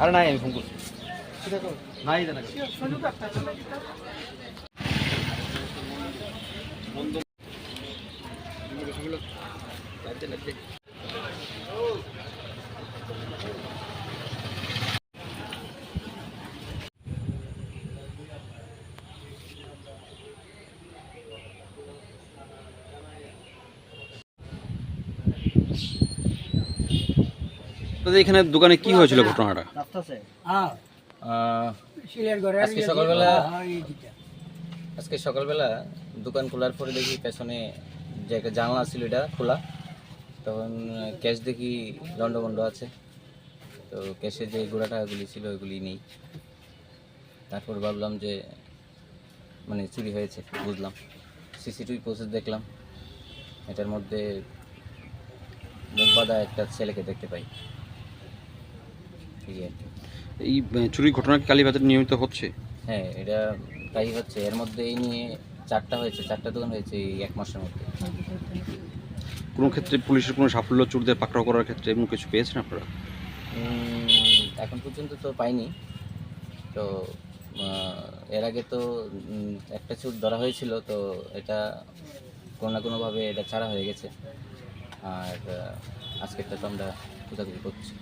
আরে নাই আমি ফোন করছি নাই জানা তোদের এখানে দোকানে কি হয়েছিল ঘটনাটা? হ্যাঁ। আজকে সকালবেলা হ্যাঁ। আজকে সকালবেলা দোকান খোলার পরে দেখি পেছনে যে একটা জানলা ছিল এটা খোলা। তখন ক্যাশ দেখি লন্ডভন্ড আছে। তো ক্যাশে যে গোড়া টাকাগুলি ছিল ওইগুলি নেই। তারপর ভাবলাম যে মানে চুরি হয়েছে বুঝলাম। সিসিটিভি প্রসেস দেখলাম। এটার মধ্যে বাঁধা একটা ছেলেকে দেখতে পাই। এই আর কি। এই চুরির ঘটনা কি কালীবাজারে নিয়মিত হচ্ছে? হ্যাঁ এটা তাই হচ্ছে। এর মধ্যে এই নিয়ে চারটা হয়েছে চারটা দোকান হয়েছে এই এক মাসের মধ্যে। কোনো ক্ষেত্রে পুলিশের কোনো সাফল্য চোরদের পাকড়াও করার ক্ষেত্রে এমন কিছু পেয়েছেন আপনারা? এখন পর্যন্ত তো পাইনি। তো এর আগে তো একটা চুর ধরা হয়েছিল তো এটা কোনো না কোনোভাবে এটা ছাড়া হয়ে গেছে। আর আজকে আজকেরটা তো আমরা খোঁজাখুঁজি করছি।